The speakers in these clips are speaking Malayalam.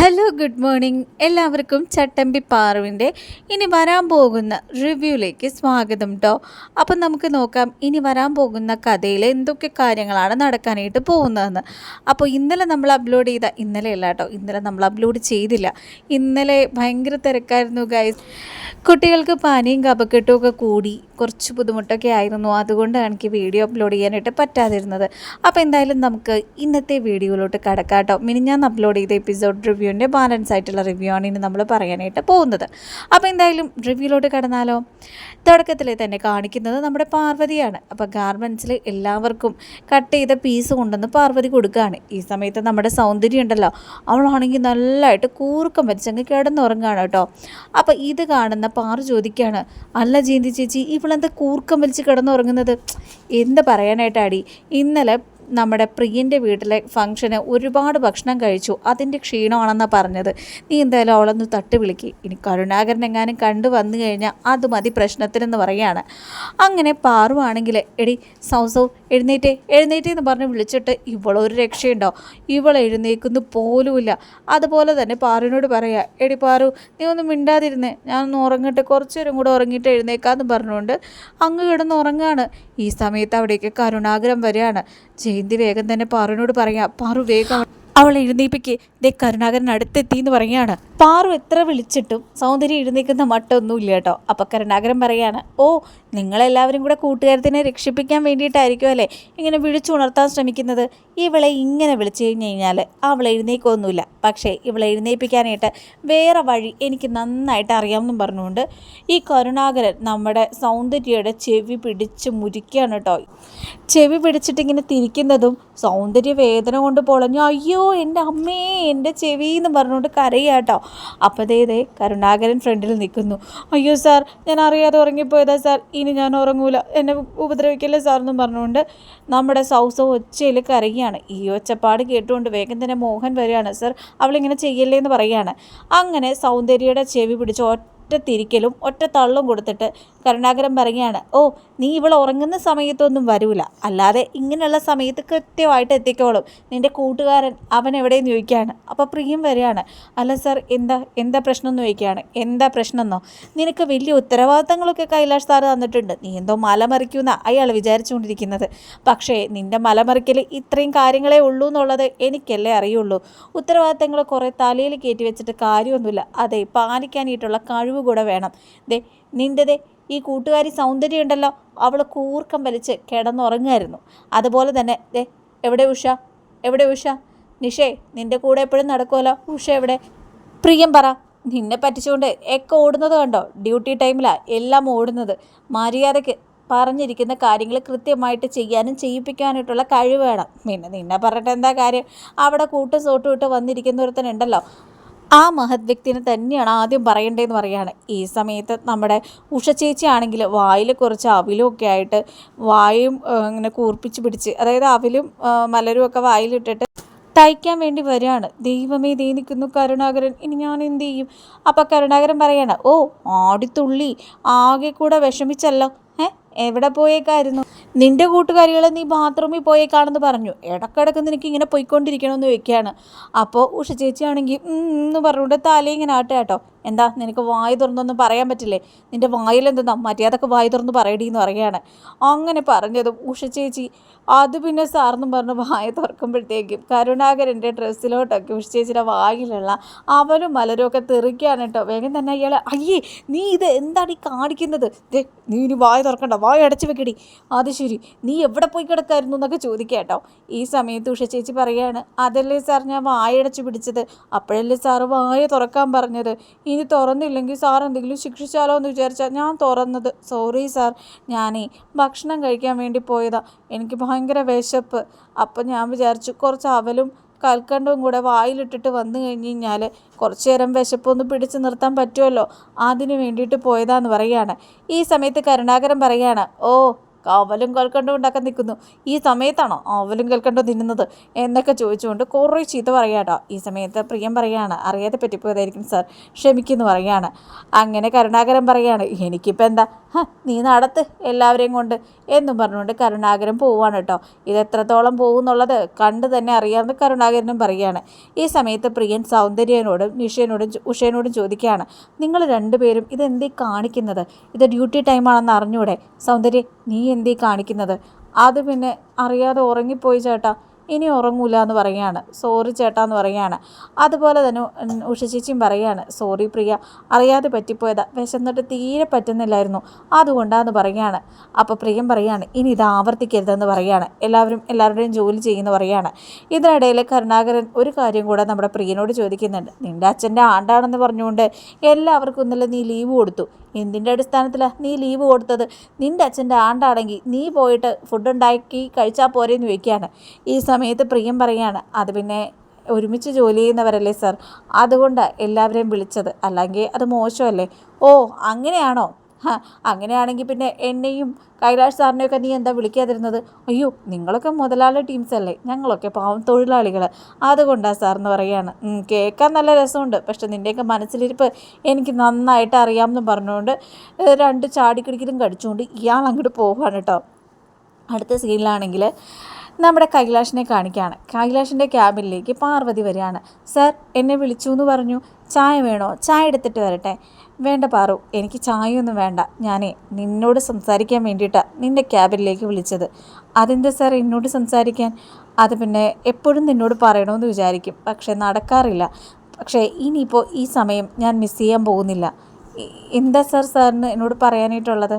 ഹലോ ഗുഡ് മോർണിംഗ് എല്ലാവർക്കും ചട്ടമ്പി പാറുവിന്റെ ഇനി വരാൻ പോകുന്ന റിവ്യൂയിലേക്ക് സ്വാഗതം കേട്ടോ അപ്പം നമുക്ക് നോക്കാം ഇനി വരാൻ പോകുന്ന കഥയിൽ എന്തൊക്കെ കാര്യങ്ങളാണ് നടക്കാനായിട്ട് പോകുന്നതെന്ന്. അപ്പോൾ ഇന്നലെ നമ്മൾ അപ്ലോഡ് ചെയ്ത ഇന്നലെ അല്ല കേട്ടോ ഇന്നലെ നമ്മൾ അപ്ലോഡ് ചെയ്തില്ല. ഇന്നലെ ഭയങ്കര തിരക്കായിരുന്നു ഗൈസ് കുട്ടികൾക്ക് പനിയും കപക്കെട്ടും ഒക്കെ കൂടി കുറച്ച് ബുദ്ധിമുട്ടൊക്കെ ആയിരുന്നു. അതുകൊണ്ടാണ് എനിക്ക് വീഡിയോ അപ്ലോഡ് ചെയ്യാനായിട്ട് പറ്റാതിരുന്നത്. അപ്പോൾ എന്തായാലും നമുക്ക് ഇന്നത്തെ വീഡിയോയിലോട്ട് കടക്കാം കേട്ടോ ഞാൻ അപ്ലോഡ് ചെയ്ത എപ്പിസോഡ് റിവ്യൂവിന്റെ ബാലൻസ് ആയിട്ടുള്ള റിവ്യൂ ആണ് ഇനി നമ്മൾ പറയാനായിട്ട് പോകുന്നത്. അപ്പോൾ എന്തായാലും റിവ്യൂയിലോട്ട് കടന്നാലോ? തുടക്കത്തിൽ തന്നെ കാണിക്കുന്നത് നമ്മുടെ പാർവതിയാണ്. അപ്പോൾ ഗാർമെൻസിൽ എല്ലാവർക്കും കട്ട് ചെയ്ത പീസ് കൊണ്ടുവന്ന് പാർവതി കൊടുക്കുകയാണ്. ഈ സമയത്ത് നമ്മുടെ സൗന്ദര്യം ഉണ്ടല്ലോ. അവളാണെങ്കിൽ നല്ലതായിട്ട് കൂർക്കം വെച്ചങ്ങ് കിടന്നുറങ്ങുകയാണ് കേട്ടോ. അപ്പോൾ ഇത് കാണുന്ന പാറു ചോദിക്കുകയാണ് അല്ല ജയന്തി ചേച്ചി ഇവളെന്താ കൂർക്കം വലിച്ച് കിടന്നുറങ്ങുന്നത്? എന്ത് പറയാനായിട്ടാടി? ഇന്നലെ നമ്മുടെ പ്രിയന്റെ വീട്ടിലെ ഫംഗ്ഷന് ഒരുപാട് ഭക്ഷണം കഴിച്ചു. അതിന്റെ ക്ഷീണമാണെന്നാണ് പറഞ്ഞത്. നീ എന്തായാലും അവളൊന്ന് തട്ട് വിളിക്ക്. ഇനി കരുണാകരൻ എങ്ങാനും കണ്ടു വന്നു കഴിഞ്ഞാൽ അത് മതി പ്രശ്നത്തിനെന്ന് പറയാണ് അങ്ങനെ പാറുവാണെങ്കിൽ എടി സൗസൗ എഴുന്നേറ്റേ എഴുന്നേറ്റേ എന്ന് പറഞ്ഞ് വിളിച്ചിട്ട് ഇവളൊരു രക്ഷയുണ്ടോ? ഇവൾ എഴുന്നേക്കുന്നു പോലുമില്ല. അതുപോലെ തന്നെ പാറുവിനോട് പറയാ എടി പാറു നീ ഒന്നും മിണ്ടാതിരുന്നേ. ഞാനൊന്ന് ഉറങ്ങട്ടെ. കുറച്ചു നേരം കൂടെ ഉറങ്ങിയിട്ട് എഴുന്നേക്കാന്ന് പറഞ്ഞുകൊണ്ട് അങ്ങ് കിടന്ന് ഉറങ്ങാണ്. ഈ സമയത്ത് അവിടേക്ക് കരുണാഗ്രഹം വരികയാണ്. ജയന്തി വേഗം തന്നെ പാറുവിനോട് പറയാ പാറു വേഗം അവൾ എഴുന്നേപ്പിക്ക്. ദേ കരുണാകരൻ അടുത്തെത്തി എന്ന് പറയാണ് പാറു എത്ര വിളിച്ചിട്ടും സൗന്ദര്യം എഴുന്നേക്കുന്ന മട്ടൊന്നുമില്ല കേട്ടോ. അപ്പൊ കരുണാകരൻ പറയാണ് ഓ നിങ്ങളെല്ലാവരും കൂടെ കൂട്ടുകാരത്തിനെ രക്ഷിപ്പിക്കാൻ വേണ്ടിയിട്ടായിരിക്കും അല്ലേ ഇങ്ങനെ വിളിച്ചുണർത്താൻ ശ്രമിക്കുന്നത്? ഇവളെ ഇങ്ങനെ വിളിച്ചു കഴിഞ്ഞ് കഴിഞ്ഞാൽ അവൾ എഴുന്നേക്കൊന്നുമില്ല. പക്ഷേ ഇവളെ എഴുന്നേൽപ്പിക്കാനായിട്ട് വേറെ വഴി എനിക്ക് നന്നായിട്ട് അറിയാമെന്നും പറഞ്ഞുകൊണ്ട് ഈ കരുണാകരൻ നമ്മുടെ സൗന്ദര്യയുടെ ചെവി പിടിച്ച് മുരിക്കുകയാണ് കേട്ടോ. ചെവി പിടിച്ചിട്ടിങ്ങനെ തിരിക്കുന്നതും സൗന്ദര്യ വേദന കൊണ്ട് പൊളഞ്ഞു. അയ്യോ എന്റെ അമ്മേ എന്റെ ചെവി എന്ന് പറഞ്ഞുകൊണ്ട് അപ്പോൾ ദേ കരുണാകരൻ ഫ്രണ്ടിൽ നിൽക്കുന്നു. അയ്യോ സാർ ഞാൻ അറിയാതെ ഉറങ്ങിപ്പോയതാ സാർ. ഇനി ഞാൻ ഉറങ്ങൂല. എന്നെ ഉപദ്രവിക്കല്ലേ സാർ എന്നും പറഞ്ഞുകൊണ്ട് നമ്മുടെ സൗസ ഒച്ചയിൽ കരയുകയാണ്. ഈ ഒച്ചപ്പാട് കേട്ടുകൊണ്ട് വേഗം തന്നെ മോഹൻ വരികയാണ്. സർ അവളിങ്ങനെ ചെയ്യല്ലേ എന്ന് പറയുകയാണ് അങ്ങനെ സൗന്ദര്യയുടെ ചെവി പിടിച്ച് ഒറ്റ തിരിക്കലും ഒറ്റ തള്ളും കൊടുത്തിട്ട് കരുണാകരൻ പറയുകയാണ് ഓ നീ ഇവൾ ഉറങ്ങുന്ന സമയത്തൊന്നും വരൂല. അല്ലാതെ ഇങ്ങനെയുള്ള സമയത്ത് കൃത്യമായിട്ട് എത്തിക്കോളും. നിന്റെ കൂട്ടുകാരൻ അവൻ എവിടെയെന്ന് ചോദിക്കുകയാണ്. അപ്പോൾ പ്രിയം വരികയാണ് അല്ല സാർ എന്താ എന്താ പ്രശ്നം എന്ന് ചോദിക്കുകയാണ്. എന്താ പ്രശ്നം എന്നോ? നിനക്ക് വലിയ ഉത്തരവാദിത്തങ്ങളൊക്കെ കൈലാഷ് സാറ് തന്നിട്ടുണ്ട്. നീ എന്തോ മലമറിക്കുന്ന അയാൾ വിചാരിച്ചുകൊണ്ടിരിക്കുന്നത്. പക്ഷേ നിന്റെ മലമറിക്കൽ ഇത്രയും കാര്യങ്ങളേ ഉള്ളൂ എന്നുള്ളത് എനിക്കല്ലേ അറിയുള്ളൂ. ഉത്തരവാദിത്തങ്ങൾ കുറേ തലയിൽ കയറ്റി വെച്ചിട്ട് കാര്യമൊന്നുമില്ല. അതെ പാലിക്കാനായിട്ടുള്ള കഴിവ് കൂടെ വേണം. ദേ നിന്റെതേ ഈ കൂട്ടുകാരി സൗന്ദര്യം ഉണ്ടല്ലോ. അവൾ കൂർക്കം വലിച്ച് കിടന്നുറങ്ങുമായിരുന്നു അതുപോലെ തന്നെ ദേ എവിടെ ഉഷ? എവിടെ ഉഷ? നിഷേ നിന്റെ കൂടെ എപ്പോഴും നടക്കുമല്ലോ ഉഷ എവിടെ? പ്രിയം പറ നിന്നെ പറ്റിച്ചുകൊണ്ട് ഒക്കെ ഓടുന്നത് കണ്ടോ? ഡ്യൂട്ടി ടൈമിലാണ് എല്ലാം ഓടുന്നത്. മര്യാദയ്ക്ക് പറഞ്ഞിരിക്കുന്ന കാര്യങ്ങൾ കൃത്യമായിട്ട് ചെയ്യാനും ചെയ്യിപ്പിക്കാനായിട്ടുള്ള കഴിവ് വേണം. പിന്നെ നിന്നെ പറഞ്ഞിട്ട് എന്താ കാര്യം? അവിടെ കൂട്ടും സോട്ടും ഇട്ട് വന്നിരിക്കുന്ന ഒരുത്തനുണ്ടല്ലോ ആ മഹത് വ്യക്തിനെ തന്നെയാണ് ആദ്യം പറയേണ്ടതെന്ന് പറയാണ് ഈ സമയത്ത് നമ്മുടെ ഉഷ ചേച്ചി ആണെങ്കിൽ വായിൽ കുറച്ച് അവിലും ഒക്കെ ആയിട്ട് വായും ഇങ്ങനെ കൂർപ്പിച്ച് പിടിച്ച് അതായത് അവിലും മലരും ഒക്കെ വായിലിട്ടിട്ട് തയ്ക്കാൻ വേണ്ടി വരികയാണ്. ദൈവമേ ദേ നിൽക്കുന്നു കരുണാകരൻ. ഇനി ഞാൻ എന്ത് ചെയ്യും? അപ്പം കരുണാകരൻ പറയാണ് ഓ ആടിത്തുള്ളി ആകെ കൂടെ വിഷമിച്ചല്ലോ. ഏ എവിടെ പോയേക്കായിരുന്നു? നിന്റെ കൂട്ടുകാരികളെ നീ ബാത്റൂമിൽ പോയേക്കാണെന്ന് പറഞ്ഞു. ഇടക്കിടക്ക് നിനക്ക് ഇങ്ങനെ പോയിക്കൊണ്ടിരിക്കണമെന്ന് ചോദിക്കുകയാണ്. അപ്പോൾ ഉഷ ചേച്ചിയാണെങ്കിൽ എന്ന് പറഞ്ഞുകൊണ്ട് തലയിങ്ങനെ ആട്ടുക കേട്ടോ. എന്താ നിനക്ക് വായി തുറന്നൊന്നും പറയാൻ പറ്റില്ലേ? നിന്റെ വായിലെന്താ മര്യാദയ്ക്ക് വായി തുറന്ന് പറയടി എന്ന് പറയുകയാണ്. അങ്ങനെ പറഞ്ഞതും ഉഷ ചേച്ചി അത് പിന്നെ സാറെന്നും പറഞ്ഞ് വായ തുറക്കുമ്പോഴത്തേക്കും കരുണാകരന്റെ ഡ്രസ്സിലോട്ടൊക്കെ ഉഷ ചേച്ചിയുടെ വായിലുള്ള അവരും മലരും ഒക്കെ തെറിക്കുകയാണ് കേട്ടോ. വേഗം തന്നെ അയാൾ അയ്യേ നീ ഇത് എന്താണ് ഈ കാണിക്കുന്നത്? ദേ നീ ഇനി വായ തുറക്കണ്ട വായ അടച്ചു വെക്കടി. അത് ശരി നീ എവിടെ പോയി കിടക്കായിരുന്നു എന്നൊക്കെ ചോദിക്കുക കേട്ടോ. ഈ സമയത്ത് ഉഷ ചേച്ചി പറയുകയാണ് അതല്ലേ സാർ ഞാൻ വായ അടച്ചു പിടിച്ചത്? അപ്പോഴല്ലേ സാറ് വായ തുറക്കാൻ പറഞ്ഞത്? ഇനി തുറന്നില്ലെങ്കിൽ സാർ എന്തെങ്കിലും ശിക്ഷിച്ചാലോ എന്ന് വിചാരിച്ചാൽ ഞാൻ തുറന്നത്. സോറി സാർ ഞാനേ ഭക്ഷണം കഴിക്കാൻ വേണ്ടി പോയതാ. എനിക്ക് ഭയങ്കര വിശപ്പ്. അപ്പം ഞാൻ വിചാരിച്ചു കുറച്ച് അവലും കൽക്കണ്ടവും കൂടെ വായിലിട്ടിട്ട് വന്നു കഴിഞ്ഞ് കഴിഞ്ഞാൽ കുറച്ച് നേരം വിശപ്പൊന്ന് പിടിച്ചു നിർത്താൻ പറ്റുമല്ലോ. അതിന് വേണ്ടിയിട്ട് പോയതാന്ന് പറയാണ് ഈ സമയത്ത് കരുണാകരൻ പറയാണ് ഓ അവലും കൽക്കണ്ടും ഉണ്ടാക്കാൻ നിൽക്കുന്നു. ഈ സമയത്താണോ അവലും കൽക്കണ്ടും തിന്നുന്നത് എന്നൊക്കെ ചോദിച്ചുകൊണ്ട് കുറേ ചീത്ത പറയാട്ടോ ഈ സമയത്ത് പ്രിയം പറയാണ് അറിയാതെ പറ്റിപ്പോയതായിരിക്കും സാർ. ക്ഷമിക്കുന്നു പറയാണ് അങ്ങനെ കരുണാകരൻ പറയാണ് എനിക്കിപ്പോൾ എന്താ? നീ നടത്ത് എല്ലാവരെയും കൊണ്ട് എന്നും പറഞ്ഞുകൊണ്ട് കരുണാകരൻ പോവാണ് കേട്ടോ. ഇത് എത്രത്തോളം പോകുന്നുള്ളത് കണ്ട് തന്നെ അറിയാമെന്ന് കരുണാകരനും പറയുകയാണ്. ഈ സമയത്ത് പ്രിയൻ സൗന്ദര്യനോടും നിഷയനോടും ഉഷയനോടും ചോദിക്കുകയാണ്. നിങ്ങൾ രണ്ടുപേരും ഇതെന്തീ കാണിക്കുന്നത്? ഇത് ഡ്യൂട്ടി ടൈമാണെന്ന് അറിഞ്ഞൂടെ? സൗന്ദര്യ നീ എന്തീ കാണിക്കുന്നത്? അത് പിന്നെ അറിയാതെ ഉറങ്ങിപ്പോയി ചേട്ടാ. ഇനി ഉറങ്ങൂല എന്ന് പറയുകയാണ്. സോറി ചേട്ടാ എന്ന് പറയുകയാണ്. അതുപോലെ തന്നെ ഉഷ ചേച്ചിയും പറയുകയാണ് സോറി പ്രിയ അറിയാതെ പറ്റിപ്പോയതാ. വിശന്നിട്ട് തീരെ പറ്റുന്നില്ലായിരുന്നു. അതുകൊണ്ടാന്ന് പറയുകയാണ്. അപ്പോൾ പ്രിയം പറയുകയാണ് ഇനി ഇത് ആവർത്തിക്കരുതെന്ന് പറയുകയാണ്. എല്ലാവരും എല്ലാവരുടെയും ജോലി ചെയ്യുന്നു പറയുകയാണ്. ഇതിനിടയിൽ കരുണാകരൻ ഒരു കാര്യം കൂടെ നമ്മുടെ പ്രിയനോട് ചോദിക്കുന്നുണ്ട്. നിന്റെ അച്ഛന്റെ ആണ്ടാണെന്ന് പറഞ്ഞുകൊണ്ട് എല്ലാവർക്കും ഇന്നലെ നീ ലീവ് കൊടുത്തു. എന്തിന്റെ അടിസ്ഥാനത്തിലാണ് നീ ലീവ് കൊടുത്തത്? നിന്റെ അച്ഛന്റെ ആണ്ടാണെങ്കിൽ നീ പോയിട്ട് ഫുഡ് ഉണ്ടാക്കി കഴിച്ചാൽ പോരെന്ന് ചോദിക്കുകയാണ്. ഈ സമയത്ത് പ്രിയം പറയുകയാണ് അത് പിന്നെ ഒരുമിച്ച് ജോലി ചെയ്യുന്നവരല്ലേ സർ അതുകൊണ്ടാണ് എല്ലാവരെയും വിളിച്ചത്. അല്ലെങ്കിൽ അത് മോശമല്ലേ? ഓ അങ്ങനെയാണോ? അങ്ങനെയാണെങ്കിൽ പിന്നെ എന്നെയും കൈലാഷ് സാറിനെയൊക്കെ നീ എന്താ വിളിക്കാതിരുന്നത്? അയ്യോ നിങ്ങളൊക്കെ മുതലാളി ടീംസ് അല്ലേ? ഞങ്ങളൊക്കെ പാവം തൊഴിലാളികൾ അതുകൊണ്ടാണ് സാർ എന്ന് പറയുകയാണ് കേൾക്കാൻ നല്ല രസമുണ്ട്. പക്ഷെ നിന്റെയൊക്കെ മനസ്സിലിരിപ്പ് എനിക്ക് നന്നായിട്ട് അറിയാമെന്ന് പറഞ്ഞുകൊണ്ട് രണ്ട് ചാടിക്കിടിക്കലും കടിച്ചുകൊണ്ട് ഇയാൾ അങ്ങോട്ട് പോവാണ് കേട്ടോ അടുത്ത സീനിലാണെങ്കിൽ നമ്മുടെ കൈലാഷിനെ കാണിക്കുകയാണ്. കൈലാഷിന്റെ ക്യാബിനിലേക്ക് പാർവതി വരികയാണ്. സർ എന്നെ വിളിച്ചു എന്ന് പറഞ്ഞു. ചായ വേണോ? ചായ എടുത്തിട്ട് വരട്ടെ. വേണ്ട പാറു എനിക്ക് ചായയൊന്നും വേണ്ട. ഞാനേ നിന്നോട് സംസാരിക്കാൻ വേണ്ടിയിട്ടാണ് നിന്റെ ക്യാബിനിലേക്ക് വിളിച്ചത്. അതെന്താ സാർ എന്നോട് സംസാരിക്കാൻ? അത് പിന്നെ എപ്പോഴും നിന്നോട് പറയണമെന്ന് വിചാരിക്കും. പക്ഷേ നടക്കാറില്ല. പക്ഷേ ഇനിയിപ്പോൾ ഈ സമയം ഞാൻ മിസ് ചെയ്യാൻ പോകുന്നില്ല. എന്താ സാർ സാറിന് എന്നോട് പറയാനായിട്ടുള്ളത്?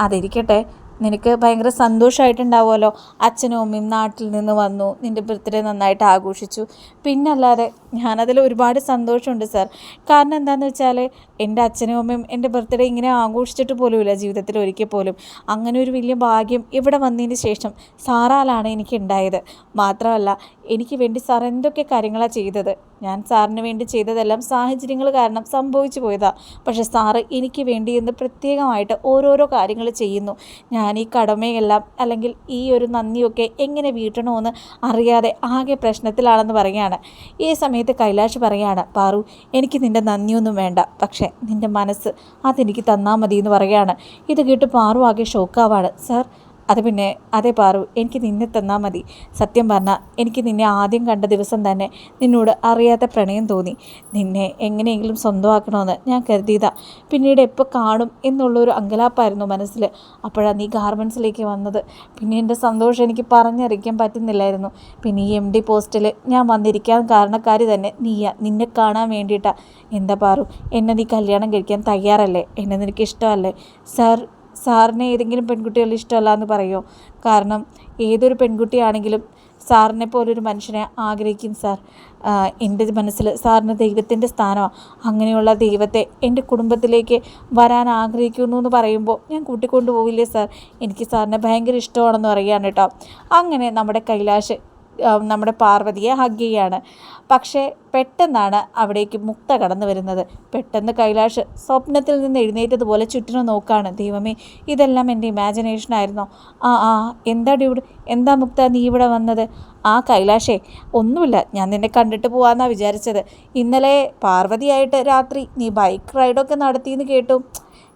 അതിരിക്കട്ടെ. നിനക്ക് ഭയങ്കര സന്തോഷമായിട്ടുണ്ടാവുമല്ലോ അച്ഛനും അമ്മയും നാട്ടിൽ നിന്ന് വന്നു. നിന്റെ ബർത്ത്ഡേ നന്നായിട്ട് ആഘോഷിച്ചു. പിന്നല്ലാതെ ഞാനതിൽ ഒരുപാട് സന്തോഷമുണ്ട് സാർ കാരണം എന്താണെന്ന് വെച്ചാൽ എന്റെ അച്ഛനും അമ്മയും എന്റെ ബർത്ത്ഡേ ഇങ്ങനെ ആഘോഷിച്ചിട്ട് പോലുമില്ല ജീവിതത്തിൽ ഒരിക്കൽ പോലും. അങ്ങനെ ഒരു വലിയ ഭാഗ്യം ഇവിടെ വന്നതിന് ശേഷം സാറാലാണ് എനിക്ക് ഉണ്ടായത് മാത്രമല്ല എനിക്ക് വേണ്ടി സാർ എന്തൊക്കെ കാര്യങ്ങളാണ് ചെയ്തത്? ഞാൻ സാറിന് വേണ്ടി ചെയ്തതെല്ലാം സാഹചര്യങ്ങൾ കാരണം സംഭവിച്ചു പോയതാ. പക്ഷേ സാറ് എനിക്ക് വേണ്ടി എന്ന് പ്രത്യേകമായിട്ട് ഓരോരോ കാര്യങ്ങൾ ചെയ്യുന്നു. ഞാൻ ഈ കടമയെല്ലാം അല്ലെങ്കിൽ ഈ ഒരു നന്ദിയൊക്കെ എങ്ങനെ വീട്ടണമെന്ന് അറിയാതെ ആകെ പ്രശ്നത്തിലാണെന്ന് പറയുകയാണ്. ഈ സമയത്ത് കൈലാഷ് പറയാണ് പാറു എനിക്ക് നിന്റെ നന്ദിയൊന്നും വേണ്ട. പക്ഷേ നിന്റെ മനസ്സ് അതെനിക്ക് തന്നാൽ മതി എന്ന് പറയുകയാണ്. ഇത് കേട്ട് പാറു ആകെ ഷോക്കാവാണ് സാർ അത് പിന്നെ അതേ പാറു എനിക്ക് നിന്നെ തന്നാൽ മതി. സത്യം പറഞ്ഞാൽ എനിക്ക് നിന്നെ ആദ്യം കണ്ട ദിവസം തന്നെ നിന്നോട് അറിയാത്ത പ്രണയം തോന്നി. നിന്നെ എങ്ങനെയെങ്കിലും സ്വന്തമാക്കണമെന്ന് ഞാൻ കരുതിയതാ. പിന്നീട് എപ്പോൾ കാണും എന്നുള്ളൊരു അങ്കലാപ്പായിരുന്നു മനസ്സിൽ അപ്പോഴാണ് നീ ഗാർമെൻസിലേക്ക് വന്നത്. പിന്നെ എന്റെ സന്തോഷം എനിക്ക് പറഞ്ഞറിയിക്കാൻ പറ്റുന്നില്ലായിരുന്നു. പിന്നെ ഈ എം ഡി പോസ്റ്റിൽ ഞാൻ വന്നിരിക്കാൻ കാരണക്കാരി തന്നെ നീയാ. നിന്നെ കാണാൻ വേണ്ടിയിട്ടാ. എന്താ പാറു എന്നെ നീ കല്യാണം കഴിക്കാൻ തയ്യാറല്ലേ? എന്നെ നിനക്ക് ഇഷ്ടമല്ലേ സാർ സാറിനെ ഏതെങ്കിലും പെൺകുട്ടികൾ ഇഷ്ടമല്ല എന്ന് പറയുമോ കാരണം ഏതൊരു പെൺകുട്ടിയാണെങ്കിലും സാറിനെ പോലൊരു മനുഷ്യനെ ആഗ്രഹിക്കും സാർ. എന്റെ മനസ്സിൽ സാറിന് ദൈവത്തിന്റെ സ്ഥാനമാണ് അങ്ങനെയുള്ള ദൈവത്തെ എന്റെ കുടുംബത്തിലേക്ക് വരാൻ ആഗ്രഹിക്കുന്നു എന്ന് പറയുമ്പോൾ ഞാൻ കൂട്ടിക്കൊണ്ടു പോവില്ലേ സാർ? എനിക്ക് സാറിനെ ഭയങ്കര ഇഷ്ടമാണെന്ന് പറയുകയാണ് കേട്ടോ. അങ്ങനെ നമ്മുടെ കൈലാഷ് നമ്മുടെ പാർവതിയെ ഹഗ് ചെയ്യാണ്. പക്ഷേ പെട്ടെന്നാണ് അവിടേക്ക് മുക്ത കടന്നു വരുന്നത്. പെട്ടെന്ന് കൈലാഷ് സ്വപ്നത്തിൽ നിന്ന് എഴുന്നേറ്റതുപോലെ ചുറ്റിനും നോക്കാണ്. ദൈവമേ ഇതെല്ലാം എന്റെ ഇമാജിനേഷൻ ആയിരുന്നോ. ആ ആ എന്താ ഡ്യൂഡ് എന്താ മുക്ത നീ ഇവിടെ വന്നത്? ആ കൈലാഷേ ഒന്നുമില്ല. ഞാൻ നിന്നെ കണ്ടിട്ട് പോകാമെന്നാണ് വിചാരിച്ചത്. ഇന്നലെ പാർവതിയായിട്ട് രാത്രി നീ ബൈക്ക് റൈഡൊക്കെ നടത്തിയെന്ന് കേട്ടു.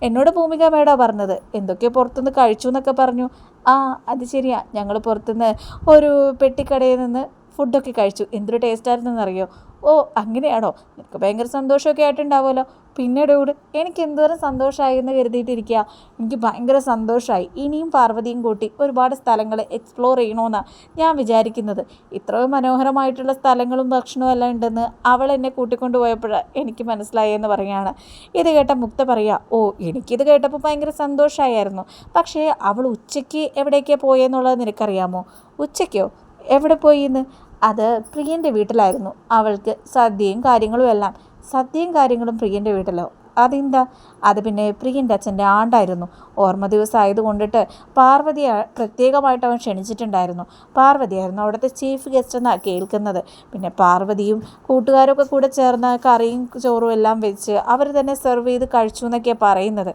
എന്നോട് ഭൂമിക മേടാ പറഞ്ഞത്. എന്തൊക്കെ പുറത്തുനിന്ന് കഴിച്ചു എന്നൊക്കെ പറഞ്ഞു. ആ അത് ശരിയാണ് ഞങ്ങൾ പുറത്തുനിന്ന് ഒരു പെട്ടിക്കടയിൽ നിന്ന് ഫുഡൊക്കെ കഴിച്ചു. എന്തൊരു ടേസ്റ്റായിരുന്നെന്നറിയോ ഓ അങ്ങനെയാണോ? നിനക്ക് ഭയങ്കര സന്തോഷമൊക്കെ ആയിട്ടുണ്ടാവുമല്ലോ. പിന്നീട് കൂടെ എനിക്ക് എന്തോരം സന്തോഷമായി എന്ന് കരുതിയിട്ടിരിക്കുക എനിക്ക് ഭയങ്കര സന്തോഷമായി ഇനിയും പാർവതിയും കൂട്ടി ഒരുപാട് സ്ഥലങ്ങൾ എക്സ്പ്ലോർ ചെയ്യണമെന്നാണ് ഞാൻ വിചാരിക്കുന്നത്. ഇത്രയും മനോഹരമായിട്ടുള്ള സ്ഥലങ്ങളും ഭക്ഷണവും എല്ലാം ഉണ്ടെന്ന് അവൾ എന്നെ കൂട്ടിക്കൊണ്ട് പോയപ്പോഴാണ് എനിക്ക് മനസ്സിലായെന്ന് പറയുകയാണ് ഇത് കേട്ട മുക്ത പറയുക ഓ എനിക്കിത് കേട്ടപ്പോൾ ഭയങ്കര സന്തോഷമായിരുന്നു പക്ഷേ അവൾ ഉച്ചയ്ക്ക് എവിടേക്കാണ് പോയെന്നുള്ളത് നിനക്കറിയാമോ? ഉച്ചയ്ക്കോ? എവിടെ പോയി എന്ന് അത് പ്രിയന്റെ വീട്ടിലായിരുന്നു. അവൾക്ക് സദ്യയും കാര്യങ്ങളും എല്ലാം. സദ്യയും കാര്യങ്ങളും പ്രിയന്റെ വീട്ടിലോ? അതെന്താ? അത് പിന്നെ പ്രിയന്റെ അച്ഛന്റെ ആണ്ടായിരുന്നു. ഓർമ്മ ദിവസമായത് കൊണ്ടിട്ട് പാർവതിയെ പ്രത്യേകമായിട്ട് അവൻ ക്ഷണിച്ചിട്ടുണ്ടായിരുന്നു. പാർവതിയായിരുന്നു അവിടുത്തെ ചീഫ് ഗസ്റ്റ് എന്നാണ് കേൾക്കുന്നത്. പിന്നെ പാർവതിയും കൂട്ടുകാരൊക്കെ കൂടെ ചേർന്ന് കറിയും ചോറും എല്ലാം വെച്ച് അവർ തന്നെ സെർവ് ചെയ്ത് കഴിച്ചു എന്നൊക്കെയാണ് പറയുന്നത്.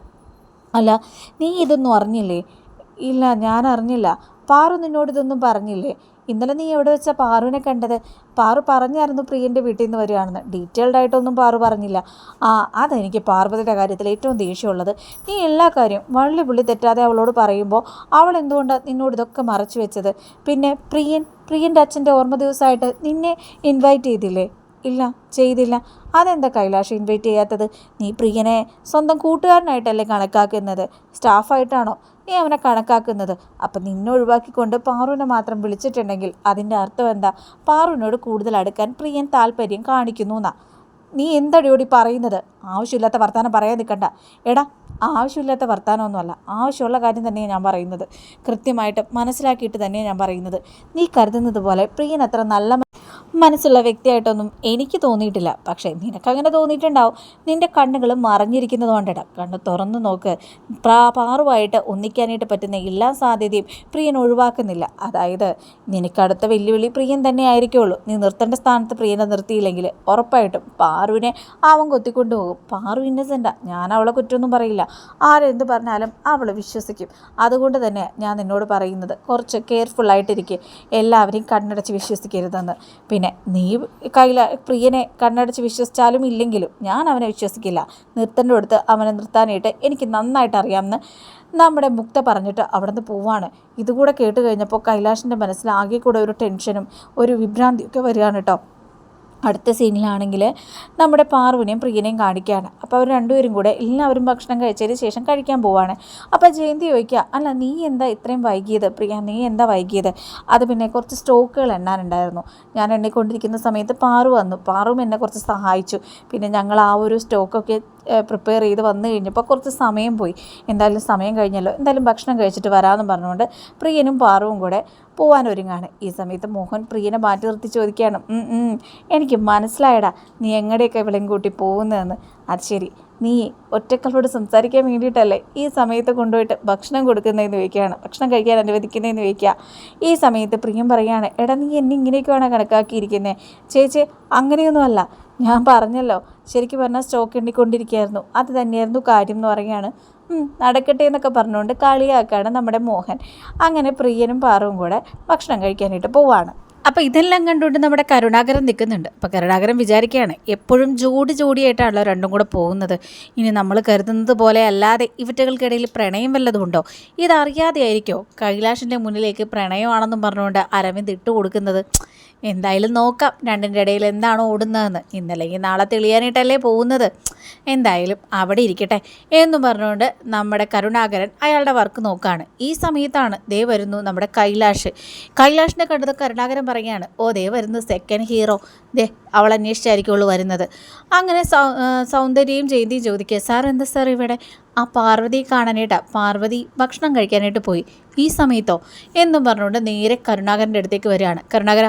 അല്ല നീ ഇതൊന്നും അറിഞ്ഞില്ലേ? ഇല്ല ഞാൻ അറിഞ്ഞില്ല. പാറു നിന്നോട് ഇതൊന്നും പറഞ്ഞില്ലേ? ഇന്നലെ നീ എവിടെ വെച്ചാൽ പാറുവിനെ കണ്ടത്? പാറു പറഞ്ഞായിരുന്നു പ്രിയന്റെ വീട്ടിൽ നിന്ന് വരികയാണെന്ന് ഡീറ്റെയിൽഡ് ആയിട്ടൊന്നും പാറു പറഞ്ഞില്ല. ആ അതെനിക്ക് പാർവതിയുടെ കാര്യത്തിൽ ഏറ്റവും ദേഷ്യമുള്ളത്. നീ എല്ലാ കാര്യവും വള്ളി പുള്ളി തെറ്റാതെ അവളോട് പറയുമ്പോൾ അവൾ എന്തുകൊണ്ടാണ് നിന്നോട് ഇതൊക്കെ മറച്ചു വെച്ചത്? പിന്നെ പ്രിയൻ പ്രിയന്റെ അച്ഛന്റെ ഓർമ്മ ദിവസമായിട്ട് നിന്നെ ഇൻവൈറ്റ് ചെയ്തില്ലേ? ഇല്ല ചെയ്തില്ല. അതെന്താ കൈലാഷ് ഇൻവൈറ്റ് ചെയ്യാത്തത്? നീ പ്രിയനെ സ്വന്തം കൂട്ടുകാരനായിട്ടല്ലേ കണക്കാക്കുന്നത്? സ്റ്റാഫായിട്ടാണോ? നീ അവനെ കണക്കാക്കുന്നത്. അപ്പം നിന്നെ ഒഴിവാക്കിക്കൊണ്ട് പാറുവിനെ മാത്രം വിളിച്ചിട്ടുണ്ടെങ്കിൽ അതിന്റെ അർത്ഥം എന്താ? പാറുവിനോട് കൂടുതൽ അടുക്കാൻ പ്രിയൻ താല്പര്യം കാണിക്കുന്നു എന്നാ. നീ എന്തടിയോടി പറയുന്നത്? ആവശ്യമില്ലാത്ത വർത്തമാനം പറയാൻ നിൽക്കണ്ട. എടാ ആവശ്യമില്ലാത്ത വർത്തമാനമൊന്നുമല്ല ആവശ്യമുള്ള കാര്യം തന്നെയാണ് ഞാൻ പറയുന്നത്. കൃത്യമായിട്ട് മനസ്സിലാക്കിയിട്ട് തന്നെയാണ് ഞാൻ പറയുന്നത്. നീ കരുതുന്നത് പോലെ പ്രിയൻ അത്ര നല്ല മനസ്സുള്ള വ്യക്തിയായിട്ടൊന്നും എനിക്ക് തോന്നിയിട്ടില്ല. പക്ഷേ നിനക്കങ്ങനെ തോന്നിയിട്ടുണ്ടാവും. നിന്റെ കണ്ണുകൾ മറഞ്ഞിരിക്കുന്നത് കൊണ്ടിട. കണ്ണ് തുറന്നു നോക്ക്. പ്രാ പാറുമായിട്ട് ഒന്നിക്കാനായിട്ട് പറ്റുന്ന എല്ലാ സാധ്യതയും പ്രിയൻ ഒഴിവാക്കുന്നില്ല. അതായത് നിനക്കടുത്ത വെല്ലുവിളി പ്രിയൻ തന്നെ ആയിരിക്കുള്ളൂ. നീ നിർത്തേണ്ട സ്ഥാനത്ത് പ്രിയനെ നിർത്തിയില്ലെങ്കിൽ ഉറപ്പായിട്ടും പാറുവിനെ അവൻ കൊത്തിക്കൊണ്ടുപോകും. പാറു ഇന്നസെന്റാ ഞാൻ അവളെ കുറ്റമൊന്നും പറയില്ല. ആരെന്ത് പറഞ്ഞാലും അവൾ വിശ്വസിക്കും. അതുകൊണ്ട് തന്നെ ഞാൻ നിന്നോട് പറയുന്നത് കുറച്ച് കെയർഫുള്ളായിട്ടിരിക്കും എല്ലാവരെയും കണ്ണടച്ച് വിശ്വസിക്കരുതെന്ന്. പിന്നെ നീ കയ്യില പ്രിയനെ കണ്ണടച്ച് വിശ്വസിച്ചാലും ഇല്ലെങ്കിലും ഞാൻ അവനെ വിശ്വസിക്കില്ല. നിർത്തേണ്ട അടുത്ത് അവനെ നിർത്താനായിട്ട് എനിക്ക് നന്നായിട്ട് അറിയാമെന്ന് നമ്മുടെ മുക്ത പറഞ്ഞിട്ട് അവിടെ നിന്ന് പോവാണ്. ഇതുകൂടെ കേട്ട് കഴിഞ്ഞപ്പോൾ കൈലാഷിന്റെ മനസ്സിൽ ആകെ കൂടെ ഒരു ടെൻഷനും ഒരു വിഭ്രാന്തിയൊക്കെ വരികയാണ് കേട്ടോ. അടുത്ത സീനിലാണെങ്കിൽ നമ്മുടെ പാർവിനെയും പ്രിയനെയും കാണിക്കുകയാണ്. അപ്പോൾ അവർ രണ്ടുപേരും കൂടെ എല്ലാവരും ഭക്ഷണം കഴിച്ചതിന് ശേഷം കഴിക്കാൻ പോവാണ്. അപ്പോൾ ജയന്തി ചോദിക്കുക അല്ല നീ എന്താ ഇത്രയും വൈകിയത്? പ്രിയ നീ എന്താ വൈകിയത്? അത് പിന്നെ കുറച്ച് സ്റ്റോക്കുകൾ എണ്ണാനുണ്ടായിരുന്നു. ഞാൻ എണ്ണിക്കൊണ്ടിരിക്കുന്ന സമയത്ത് പാറു വന്നു. പാറുവും എന്നെ കുറച്ച് സഹായിച്ചു. പിന്നെ ഞങ്ങൾ ആ ഒരു സ്റ്റോക്കൊക്കെ പ്രിപ്പയർ ചെയ്ത് വന്നു കഴിഞ്ഞപ്പോൾ കുറച്ച് സമയം പോയി. എന്തായാലും സമയം കഴിഞ്ഞല്ലോ. എന്തായാലും ഭക്ഷണം കഴിച്ചിട്ട് വരാമെന്ന് പറഞ്ഞുകൊണ്ട് പ്രിയനും പാറവും കൂടെ പോവാൻ ഒരുങ്ങാണ്. ഈ സമയത്ത് മോഹൻ പ്രിയനെ മാറ്റി നിർത്തി ചോദിക്കുകയാണ് "ഉം, ഉം, എനിക്ക് മനസ്സിലായടാ നീ എങ്ങടെയൊക്കെ വിളയും കൂട്ടി പോകുന്നതെന്ന്? അത് ശരി നീ ഒറ്റക്കളോട് സംസാരിക്കാൻ വേണ്ടിയിട്ടല്ലേ ഈ സമയത്ത് കൊണ്ടുപോയിട്ട് ഭക്ഷണം കൊടുക്കുന്നതെന്ന് ചോദിക്കുകയാണ്. ഭക്ഷണം കഴിക്കാൻ അനുവദിക്കുന്നതെന്ന് ചോദിക്കുക. ഈ സമയത്ത് പ്രിയം പറയുകയാണ് എടാ നീ എന്നെ ഇങ്ങനെയൊക്കെയാണ് കണക്കാക്കിയിരിക്കുന്നത് ചേച്ചി അങ്ങനെയൊന്നുമല്ല. ഞാൻ പറഞ്ഞല്ലോ. ശരിക്കും പറഞ്ഞാൽ സ്റ്റോക്ക് എണ്ണിക്കൊണ്ടിരിക്കുകയായിരുന്നു. അത് തന്നെയായിരുന്നു കാര്യം എന്ന് പറയുകയാണ്. നടക്കട്ടെ എന്നൊക്കെ പറഞ്ഞുകൊണ്ട് കളിയാക്കാണ് നമ്മുടെ മോഹൻ. അങ്ങനെ പ്രിയനും പാറും കൂടെ ഭക്ഷണം കഴിക്കാനായിട്ട് പോവാണ്. അപ്പോൾ ഇതെല്ലാം കണ്ടുകൊണ്ട് നമ്മുടെ കരുണാകരൻ നിൽക്കുന്നുണ്ട്. അപ്പോൾ കരുണാകരൻ വിചാരിക്കുകയാണ് എപ്പോഴും ജോഡി ജോഡിയായിട്ടാണല്ലോ രണ്ടും കൂടെ പോകുന്നത്. ഇനി നമ്മൾ കരുതുന്നത് പോലെ അല്ലാതെ ഇവറ്റകൾക്കിടയിൽ പ്രണയം വല്ലതും ഉണ്ടോ ഇതറിയാതെ ആയിരിക്കോ കൈലാഷിന്റെ മുന്നിലേക്ക് പ്രണയമാണെന്നും പറഞ്ഞുകൊണ്ട് അരവിന്ദ് ഇട്ട് കൊടുക്കുന്നത് എന്തായാലും നോക്കാം. രണ്ടിന്റെ ഇടയിൽ എന്താണ് ഓടുന്നതെന്ന്. ഇന്നല്ലെങ്കിൽ നാളെ തെളിയാനായിട്ടല്ലേ പോകുന്നത്. എന്തായാലും അവിടെ ഇരിക്കട്ടെ എന്ന് പറഞ്ഞുകൊണ്ട് നമ്മുടെ കരുണാകരൻ അയാളുടെ വർക്ക് നോക്കുകയാണ് ഈ സമയത്താണ് ദേ വരുന്നു നമ്മുടെ കൈലാഷ്. കൈലാഷിനെ കണ്ടത് കരുണാകരൻ പറയുകയാണ് ഓ ദേ വരുന്നു സെക്കൻഡ് ഹീറോ ദേ അവൾ അന്വേഷിച്ചായിരിക്കുള്ളൂ വരുന്നത്. അങ്ങനെ സൗ സൗന്ദര്യയും ജയന്തിയും ചോദിക്കുക സാർ എന്താ സാർ ഇവിടെ? ആ പാർവതി കാണാനായിട്ടാണ് പാർവതി ഭക്ഷണം കഴിക്കാനായിട്ട് പോയി. ഈ സമയത്തോ? എന്നും പറഞ്ഞുകൊണ്ട് നേരെ കരുണാകരന്റെ അടുത്തേക്ക് വരികയാണ്. കരുണാകര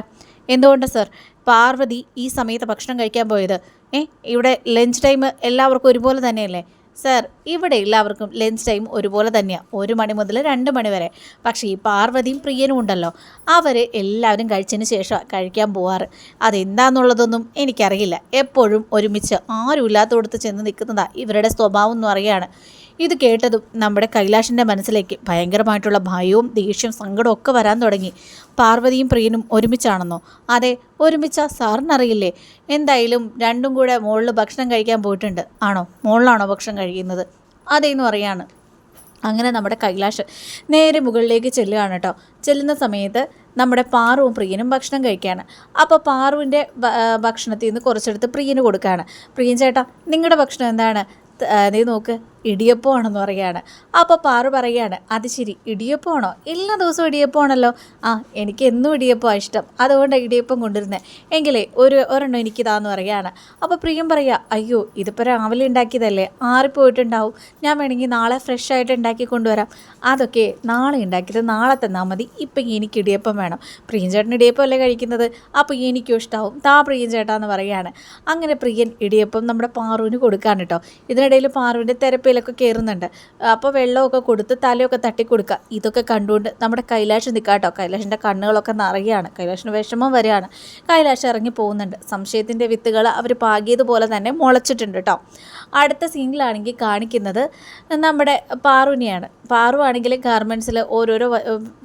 എന്തുകൊണ്ടാണ് സർ? പാർവതി ഈ സമയത്ത് ഭക്ഷണം കഴിക്കാൻ പോയത്. ഏ ഇവിടെ ലഞ്ച് ടൈം എല്ലാവർക്കും ഒരുപോലെ തന്നെയല്ലേ? സർ ഇവിടെ എല്ലാവർക്കും ലഞ്ച് ടൈം ഒരുപോലെ തന്നെയാണ് ഒരു മണി മുതൽ രണ്ട് മണി വരെ. പക്ഷേ ഈ പാർവതിയും പ്രിയനും ഉണ്ടല്ലോ. അവർ എല്ലാവരും കഴിച്ചതിന് ശേഷം കഴിക്കാൻ പോവാറ്. അതെന്താന്നുള്ളതൊന്നും എനിക്കറിയില്ല. എപ്പോഴും ഒരുമിച്ച് ആരും ഇല്ലാത്തടത്ത് ചെന്ന് നിൽക്കുന്നതാണ് ഇവരുടെ സ്വഭാവം എന്ന് പറയുകയാണ്. ഇത് കേട്ടതും നമ്മുടെ കൈലാഷിന്റെ മനസ്സിലേക്ക് ഭയങ്കരമായിട്ടുള്ള ഭയവും ദേഷ്യവും സങ്കടവും ഒക്കെ വരാൻ തുടങ്ങി. പാർവതിയും പ്രിയനും ഒരുമിച്ചാണെന്നോ? അതെ ഒരുമിച്ച സാറിനറിയില്ലേ? എന്തായാലും രണ്ടും കൂടെ മുകളിൽ ഭക്ഷണം കഴിക്കാൻ പോയിട്ടുണ്ട്. ആണോ? മുകളിലാണോ ഭക്ഷണം കഴിക്കുന്നത്? അതേന്ന് പറയാണ്. അങ്ങനെ നമ്മുടെ കൈലാഷ് നേരെ മുകളിലേക്ക് ചെല്ലുകയാണ് കേട്ടോ. ചെല്ലുന്ന സമയത്ത് നമ്മുടെ പാറുവും പ്രിയനും ഭക്ഷണം കഴിക്കുകയാണ്. അപ്പോൾ പാറുവിന്റെ ഭക്ഷണത്തിൽ നിന്ന് കുറച്ചെടുത്ത് പ്രിയന് കൊടുക്കുകയാണ്. പ്രിയൻ ചേട്ടാ നിങ്ങളുടെ ഭക്ഷണം എന്താണ്? നീ നോക്ക്. ഇടിയപ്പമാണെന്ന് പറയുകയാണ്. അപ്പോൾ പാറു പറയുകയാണ് അത് ശരി ഇടിയപ്പമാണോ? എല്ലാ ദിവസവും ഇടിയപ്പമാണല്ലോ. ആ എനിക്ക് എന്നും ഇടിയപ്പമാണ് ഇഷ്ടം. അതുകൊണ്ടാണ് ഇടിയപ്പം കൊണ്ടുവരുന്നത് എങ്കിലേ ഒരു ഒരെണ്ണം എനിക്കിതാന്ന് പറയുകയാണ്. അപ്പോൾ പ്രിയം പറയുക അയ്യോ ഇതിപ്പോൾ രാവിലെ ഉണ്ടാക്കിയതല്ലേ? ആറിപ്പോയിട്ടുണ്ടാവും. ഞാൻ വേണമെങ്കിൽ നാളെ ഫ്രഷ് ആയിട്ട് ഉണ്ടാക്കി കൊണ്ടുവരാം. അതൊക്കെ നാളെ ഉണ്ടാക്കിയത് നാളെ തന്നാൽ മതി. ഇപ്പം എനിക്ക് ഇടിയപ്പം വേണം. പ്രിയൻ ചേട്ടൻ ഇടിയപ്പം അല്ലേ കഴിക്കുന്നത്? അപ്പോൾ എനിക്കും ഇഷ്ടമാവും താ പ്രിയൻ ചേട്ടാ എന്ന് പറയുകയാണ്. അങ്ങനെ പ്രിയൻ ഇടിയപ്പം നമ്മുടെ പാറുവിന് കൊടുക്കാൻ കേട്ടോ. ഇതിനിടയിൽ പാറുവിന്റെ തെരപ്പ് കുപ്പയിലൊക്കെ കയറുന്നുണ്ട് അപ്പോൾ വെള്ളമൊക്കെ കൊടുത്ത് തലയൊക്കെ തട്ടി കൊടുക്കുക ഇതൊക്കെ കണ്ടുകൊണ്ട് നമ്മുടെ കൈലാഷ് നിൽക്കാട്ടോ കൈലാഷിന്റെ കണ്ണുകളൊക്കെ നിറയുകയാണ് കൈലാഷിന് വിഷമം വരികയാണ്. കൈലാഷ് ഇറങ്ങി പോകുന്നുണ്ട്. സംശയത്തിന്റെ വിത്തുകൾ അവർ പാകിയതുപോലെ തന്നെ മുളച്ചിട്ടുണ്ട് കേട്ടോ. അടുത്ത സീനിലാണെങ്കിൽ കാണിക്കുന്നത് നമ്മുടെ പാറുവിനെയാണ്. പാറു ആണെങ്കിൽ ഗാർമെന്റ്സിൽ ഓരോരോ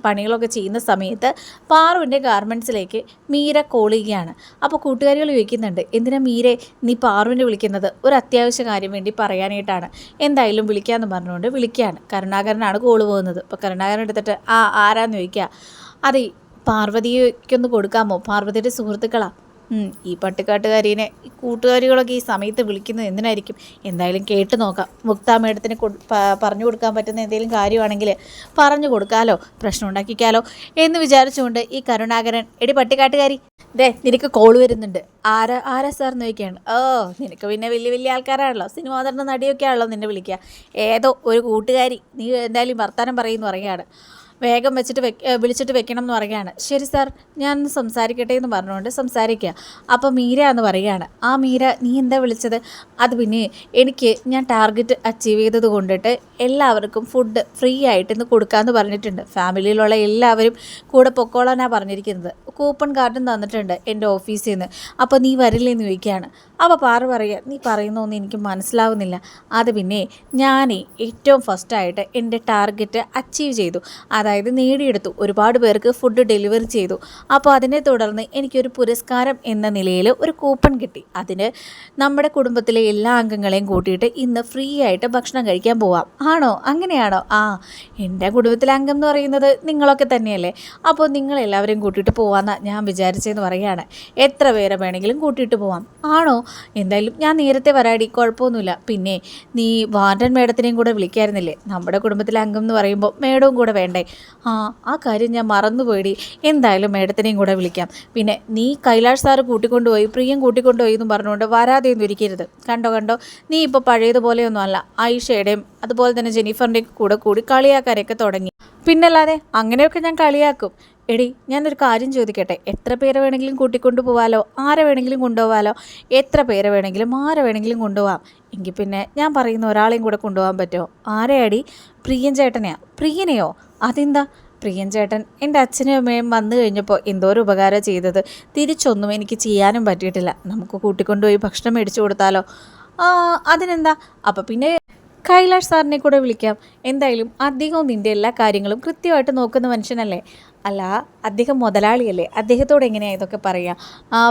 പണികളൊക്കെ ചെയ്യുന്ന സമയത്ത് പാറുവിന്റെ ഗാർമെന്റ്സിലേക്ക് മീര കോൾ ചെയ്യുകയാണ്. അപ്പോൾ കൂട്ടുകാരികൾ ചോദിക്കുന്നുണ്ട് എന്തിനാ മീരെ നീ പാറുവിനെ വിളിക്കുന്നത്? ഒരു അത്യാവശ്യ കാര്യം വേണ്ടി പറയാനായിട്ടാണ്. എന്തായാലും വിളിക്കാമെന്ന് പറഞ്ഞുകൊണ്ട് വിളിക്കുകയാണ്. കരുണാകരനാണ് കോൾ പോകുന്നത്. അപ്പോൾ കരുണാകരൻ എടുത്തിട്ട് ആ ആരാന്ന് ചോദിക്കുക? അതെ പാർവതിക്കൊന്ന് കൊടുക്കാമോ? പാർവതിയുടെ സുഹൃത്തുക്കളാ. ഉം, ഈ പട്ടിക്കാട്ടുകാരീനെ ഈ കൂട്ടുകാരികളൊക്കെ ഈ സമയത്ത് വിളിക്കുന്നത് എന്തിനായിരിക്കും? എന്തായാലും കേട്ട് നോക്കാം. മുക്താ മേഡത്തിന് പറഞ്ഞു കൊടുക്കാൻ പറ്റുന്ന എന്തെങ്കിലും കാര്യമാണെങ്കിൽ പറഞ്ഞു കൊടുക്കാലോ പ്രശ്നം ഉണ്ടാക്കിക്കാലോ എന്ന് വിചാരിച്ചുകൊണ്ട് ഈ കരുണാകരൻ എടി പട്ടിക്കാട്ടുകാരി ദേ നിനക്ക് കോൾ വരുന്നുണ്ട്. ആരാ ആരാ സാർ നോക്കിയാണ് ഓ നിനക്ക് പിന്നെ വലിയ വലിയ ആൾക്കാരാണല്ലോ. സിനിമ നടന്ന നടിയൊക്കെ ആണല്ലോ നിന്നെ വിളിക്കുക. ഏതോ ഒരു കൂട്ടുകാരി നീ എന്തായാലും വർത്തമാനം പറയുമെന്ന് പറയുകയാണ്. വേഗം വെച്ചിട്ട് വിളിച്ചിട്ട് വെക്കണം എന്ന് പറയുകയാണ്. ശരി സാർ ഞാൻ സംസാരിക്കട്ടെ എന്ന് പറഞ്ഞുകൊണ്ട് സംസാരിക്കുക. അപ്പോൾ മീര എന്ന് പറയുകയാണ്. ആ മീര നീ എന്താ വിളിച്ചത്? അത് പിന്നെ എനിക്ക് ഞാൻ ടാർഗറ്റ് അച്ചീവ് ചെയ്തത് കൊണ്ടിട്ട് എല്ലാവർക്കും ഫുഡ് ഫ്രീ ആയിട്ട് ഇന്ന് കൊടുക്കാമെന്ന് പറഞ്ഞിട്ടുണ്ട്. ഫാമിലിയിലുള്ള എല്ലാവരും കൂടെ പൊക്കോളാനാണ് പറഞ്ഞിരിക്കുന്നത്. കൂപ്പൺ കാർഡും തന്നിട്ടുണ്ട് എന്റെ ഓഫീസിൽ നിന്ന്. അപ്പോൾ നീ വരില്ലേന്ന് ചോദിക്കുകയാണ്. അപ്പോൾ പാറ പറയുക നീ പറയുന്നൊന്നും എനിക്ക് മനസ്സിലാവുന്നില്ല. അത് പിന്നെ ഞാനേ ഏറ്റവും ഫസ്റ്റായിട്ട് എന്റെ ടാർഗറ്റ് അച്ചീവ് ചെയ്തു. അതായത് നേടിയെടുത്തു. ഒരുപാട് പേർക്ക് ഫുഡ് ഡെലിവറി ചെയ്തു. അപ്പോൾ അതിനെ തുടർന്ന് എനിക്കൊരു പുരസ്കാരം എന്ന നിലയിൽ ഒരു കൂപ്പൺ കിട്ടി. അതിന് നമ്മുടെ കുടുംബത്തിലെ എല്ലാ അംഗങ്ങളെയും കൂട്ടിയിട്ട് ഇന്ന് ഫ്രീ ആയിട്ട് ഭക്ഷണം കഴിക്കാൻ പോവാം. ആണോ? അങ്ങനെയാണോ? ആ എന്റെ കുടുംബത്തിലെ അംഗം എന്ന് പറയുന്നത് നിങ്ങളൊക്കെ തന്നെയല്ലേ? അപ്പോൾ നിങ്ങളെല്ലാവരെയും കൂട്ടിയിട്ട് പോവാമെന്നാണ് ഞാൻ വിചാരിച്ചതെന്ന് പറയുകയാണ്. എത്ര പേരെ വേണമെങ്കിലും കൂട്ടിയിട്ട് പോവാം. ആണോ? എന്തായാലും ഞാൻ നേരത്തെ വരാടി കുഴപ്പമൊന്നുമില്ല. പിന്നെ നീ വാർഡൻ മേഡത്തിനെയും കൂടെ വിളിക്കായിരുന്നില്ലേ? നമ്മുടെ കുടുംബത്തിലെ അംഗം എന്ന് പറയുമ്പോൾ മേഡവും കൂടെ വേണ്ടേ? ആ ആ കാര്യം ഞാൻ മറന്നുപോയി എന്തായാലും മേഡത്തിനെയും കൂടെ വിളിക്കാം. പിന്നെ നീ കൈലാഷ് സാറ് കൂട്ടിക്കൊണ്ടുപോയി പ്രിയം കൂട്ടിക്കൊണ്ടുപോയി എന്ന് പറഞ്ഞുകൊണ്ട് വരാതെയൊന്നും ഇരിക്കരുത്. കണ്ടോ കണ്ടോ? നീ ഇപ്പോൾ പഴയതുപോലെയൊന്നും അല്ല ഐഷയുടെയും അതുപോലെ തന്നെ ജെനിഫറിന്റെയും കൂടെ കൂടി കളിയാക്കാനൊക്കെ തുടങ്ങി. പിന്നല്ലാതെ അങ്ങനെയൊക്കെ ഞാൻ കളിയാക്കും. എടി ഞാനൊരു കാര്യം ചോദിക്കട്ടെ. എത്ര പേരെ വേണമെങ്കിലും കൂട്ടിക്കൊണ്ടു പോവാലോ? ആരെ വേണമെങ്കിലും കൊണ്ടുപോകാലോ എത്ര പേരെ വേണമെങ്കിലും ആരെ വേണമെങ്കിലും കൊണ്ടുപോകാം എങ്കിൽ പിന്നെ ഞാൻ പറയുന്ന ഒരാളെയും കൂടെ കൊണ്ടുപോകാൻ പറ്റുമോ? ആരെയാടി? പ്രിയൻ ചേട്ടനെയാ? പ്രിയനെയോ? അതെന്താ? പ്രിയൻ ചേട്ടൻ എന്റെ അച്ഛനും അമ്മയും വന്നു കഴിഞ്ഞപ്പോൾ എന്തോ ഒരു ഉപകാരം ചെയ്തത്. തിരിച്ചൊന്നും എനിക്ക് ചെയ്യാനും പറ്റിയിട്ടില്ല. നമുക്ക് കൂട്ടിക്കൊണ്ടുപോയി ഭക്ഷണം മേടിച്ചു കൊടുത്താലോ? അതിനെന്താ? അപ്പം പിന്നെ കൈലാഷ് സാറിനെ കൂടെ വിളിക്കാം. എന്തായാലും അദ്ദേഹവും നിന്റെ എല്ലാ കാര്യങ്ങളും കൃത്യമായിട്ട് നോക്കുന്ന മനുഷ്യനല്ലേ? അല്ല അദ്ദേഹം മുതലാളിയല്ലേ? അദ്ദേഹത്തോട് എങ്ങനെയാണ് ഇതൊക്കെ പറയുക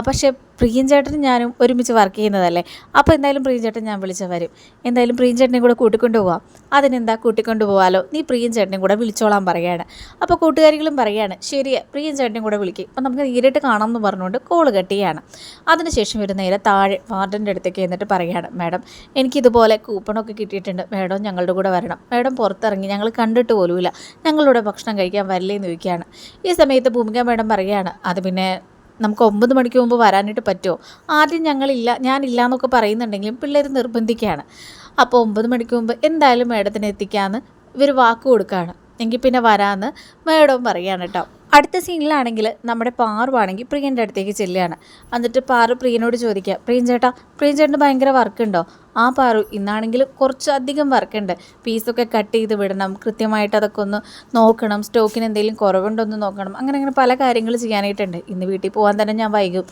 പക്ഷേ പ്രിയൻ ചേട്ടനും ഞാനും ഒരുമിച്ച് വർക്ക് ചെയ്യുന്നതല്ലേ? അപ്പോൾ എന്തായാലും പ്രിയൻ ചേട്ടൻ ഞാൻ വിളിച്ചാൽ വരും. എന്തായാലും പ്രിയൻ ചേട്ടനെ കൂടെ കൂട്ടിക്കൊണ്ടു പോവാം അതിനെന്താ കൂട്ടിക്കൊണ്ടു പോവാലോ നീ പ്രിയൻ ചേട്ടനെ കൂടെ വിളിച്ചോളാൻ പറയാണ്. അപ്പോൾ കൂട്ടുകാരികളും പറയാണ് ശരിയാ പ്രിയൻ ചേട്ടനെ കൂടെ വിളിക്കും. അപ്പോൾ നമുക്ക് നേരിട്ട് കാണാം എന്ന് പറഞ്ഞുകൊണ്ട് കോൾ കെട്ടിയാണ് അതിനുശേഷം ഒരു നേരെ താഴെ വാർഡന്റെ അടുത്തേക്ക് എന്നിട്ട് പറയാണ് മാഡം എനിക്കിതുപോലെ കൂപ്പണൊക്കെ കിട്ടിയിട്ടുണ്ട്. മാഡം ഞങ്ങളുടെ കൂടെ വരണം. മാഡം പുറത്തിറങ്ങി. ഞങ്ങൾ കണ്ടിട്ട് പോലുമില്ല. ഞങ്ങളുടെ ഭക്ഷണം കഴിക്കാൻ വരില്ലേന്ന് ചോദിക്കുകയാണ്. ഈ സമയത്ത് ഭൂമിക മാഡം പറയുകയാണ് അത് പിന്നെ നമുക്ക് ഒമ്പത് മണിക്ക് മുമ്പ് വരാനായിട്ട് പറ്റുമോ? ആദ്യം ഞങ്ങളില്ല ഞാനില്ല എന്നൊക്കെ പറയുന്നുണ്ടെങ്കിലും പിള്ളേർ നിർബന്ധിക്കുകയാണ്. അപ്പോൾ ഒമ്പത് മണിക്ക് മുമ്പ് എന്തായാലും മേഡത്തിനെത്തിക്കാമെന്ന് ഇവർ വാക്ക് കൊടുക്കുകയാണ്. എങ്കിൽ പിന്നെ വരാമെന്ന് മേഡവും പറയുകയാണ് കേട്ടോ. അടുത്ത സീനിലാണെങ്കിൽ നമ്മുടെ പാറുവാണെങ്കിൽ പ്രിയന്റെ അടുത്തേക്ക് ചെല്ലുകയാണ്. എന്നിട്ട് പാറു പ്രിയനോട് ചോദിക്കുക പ്രിയൻ ചേട്ടാ പ്രിയൻ ചേട്ടന് ഭയങ്കര വർക്കുണ്ടോ ആ പാറു ഇന്നാണെങ്കിൽ കുറച്ചധികം വർക്കുണ്ട് പീസൊക്കെ കട്ട് ചെയ്ത് വിടണം കൃത്യമായിട്ട് അതൊക്കെ ഒന്ന് നോക്കണം സ്റ്റോക്കിന് എന്തെങ്കിലും കുറവുണ്ടോ ഒന്ന് നോക്കണം. അങ്ങനെ അങ്ങനെ പല കാര്യങ്ങൾ ചെയ്യാനായിട്ടുണ്ട്. ഇന്ന് വീട്ടിൽ പോകാൻ തന്നെ ഞാൻ വൈകും.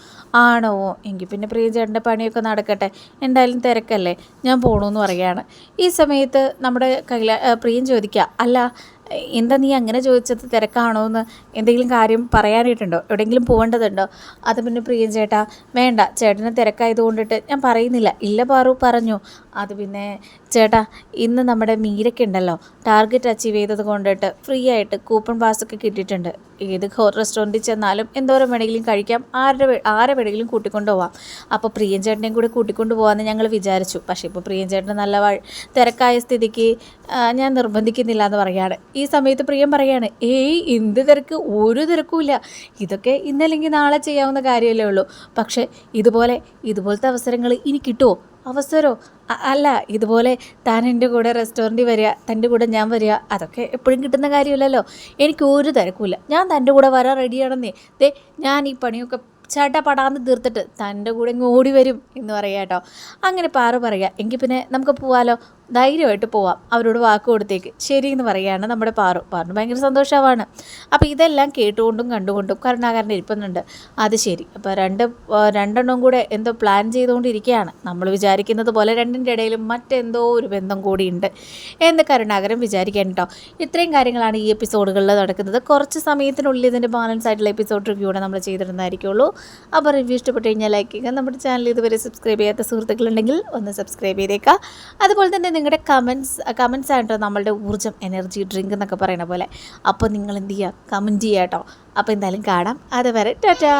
ആണോ? എങ്കിൽ പിന്നെ പ്രിയ ചേട്ടന്റെ പണിയൊക്കെ നടക്കട്ടെ. എന്തായാലും തിരക്കല്ലേ? ഞാൻ പോകണമെന്ന് പറയുകയാണ്. ഈ സമയത്ത് നമ്മുടെ കൈല പ്രിയൻ ചോദിക്കുക അല്ല എന്താ നീ അങ്ങനെ ചോദിച്ചത്? തിരക്കാണോ എന്ന് എന്തെങ്കിലും കാര്യം പറയാനായിട്ടുണ്ടോ? എവിടെയെങ്കിലും പോകേണ്ടതുണ്ടോ? അത് പിന്നെ പ്രിയൻ ചേട്ടാ വേണ്ട. ചേട്ടന് തിരക്കായത് കൊണ്ടിട്ട് ഞാൻ പറയുന്നില്ല. ഇല്ല പാറു പറഞ്ഞു. അത് പിന്നെ ചേട്ടാ ഇന്ന് നമ്മുടെ മീരയ്ക്ക് ഉണ്ടല്ലോ. ടാർഗറ്റ് അച്ചീവ് ചെയ്തത് കൊണ്ടിട്ട് ഫ്രീ ആയിട്ട് കൂപ്പൺ പാസൊക്കെ കിട്ടിയിട്ടുണ്ട്. ഏത് റെസ്റ്റോറന്റിൽ ചെന്നാലും എന്തോരം വേണമെങ്കിലും കഴിക്കാം. ആരുടെ ആരെ വേണമെങ്കിലും കൂട്ടിക്കൊണ്ട് പോവാം. അപ്പോൾ പ്രിയൻ ചേട്ടനെയും കൂടി കൂട്ടിക്കൊണ്ട് പോകാമെന്ന് ഞങ്ങൾ വിചാരിച്ചു. പക്ഷേ ഇപ്പോൾ പ്രിയൻ ചേട്ടൻ നല്ല തിരക്കായ സ്ഥിതിക്ക് ഞാൻ നിർബന്ധിക്കുന്നില്ല എന്ന് പറയുകയാണ് ഈ സമയത്ത് പ്രിയം പറയാണ് ഏയ് എന്ത് തിരക്ക്? ഒരു തിരക്കുമില്ല ഇതൊക്കെ ഇന്നല്ലെങ്കിൽ നാളെ ചെയ്യാവുന്ന കാര്യമല്ലേ ഉള്ളൂ. പക്ഷേ ഇതുപോലെ ഇതുപോലത്തെ അവസരങ്ങൾ ഇനി കിട്ടുമോ അവസരമോ അല്ല ഇതുപോലെ താൻ എന്റെ കൂടെ റെസ്റ്റോറന്റിൽ വരിക തന്റെ കൂടെ ഞാൻ വരിക അതൊക്കെ എപ്പോഴും കിട്ടുന്ന കാര്യമില്ലല്ലോ. എനിക്ക് ഒരു തിരക്കുമില്ല ഞാൻ തന്റെ കൂടെ വരാൻ റെഡിയാണെന്നേ. ദേ ഞാൻ ഈ പണിയൊക്കെ ചേട്ടാ പടാന്ന് തീർത്തിട്ട് തന്റെ കൂടെ ഇങ്ങ് ഓടി വരും എന്ന് പറയാം കേട്ടോ അങ്ങനെ പാറ പറയുക എങ്കിൽ പിന്നെ നമുക്ക് പോവാലോ? ധൈര്യമായിട്ട് പോവാം. അവരോട് വാക്ക് കൊടുത്തേക്ക്. ശരി എന്ന് പറയുകയാണ് നമ്മുടെ പാറു. പാറിന് ഭയങ്കര സന്തോഷമാണ്. അപ്പോൾ ഇതെല്ലാം കേട്ടുകൊണ്ടും കണ്ടുകൊണ്ടും കരുണാകരൻ ഇരിപ്പുന്നുണ്ട്. അത് ശരി. അപ്പോൾ രണ്ട് രണ്ടെണ്ണം കൂടെ എന്തോ പ്ലാൻ ചെയ്തുകൊണ്ടിരിക്കുകയാണ്. നമ്മൾ വിചാരിക്കുന്നത് പോലെ രണ്ടിന്റെ ഇടയിലും മറ്റെന്തോ ഒരു ബന്ധം കൂടിയുണ്ട് എന്ന് കരുണാകരൻ വിചാരിക്കാൻ കേട്ടോ. ഇത്രയും കാര്യങ്ങളാണ് ഈ എപ്പിസോഡുകളിൽ നടക്കുന്നത്. കുറച്ച് സമയത്തിനുള്ളിൽ ഇതിന്റെ ബാലൻസ് ആയിട്ടുള്ള എപ്പിസോഡ് റിവ്യൂ കൂടെ നമ്മൾ ചെയ്തിരുന്നതായിരിക്കുള്ളൂ. അപ്പോൾ റിവ്യൂ ഇഷ്ടപ്പെട്ട് കഴിഞ്ഞാൽ ലൈക്ക് ചെയ്യുക. നമ്മുടെ ചാനൽ ഇതുവരെ സബ്സ്ക്രൈബ് ചെയ്യാത്ത സുഹൃത്തുക്കളുണ്ടെങ്കിൽ ഒന്ന് സബ്സ്ക്രൈബ് ചെയ്തേക്കുക. അതുപോലെ തന്നെ നിങ്ങളുടെ കമൻസ് കമൻസ് ആയിട്ടോ നമ്മളുടെ ഊർജം എനർജി ഡ്രിങ്ക് എന്നൊക്കെ പറയുന്ന പോലെ. അപ്പോൾ നിങ്ങൾ എന്ത് ചെയ്യുക കമന്റ് ചെയ്യാം കേട്ടോ അപ്പോൾ എന്തായാലും കാണാം. അതുവരെ ടാറ്റാ.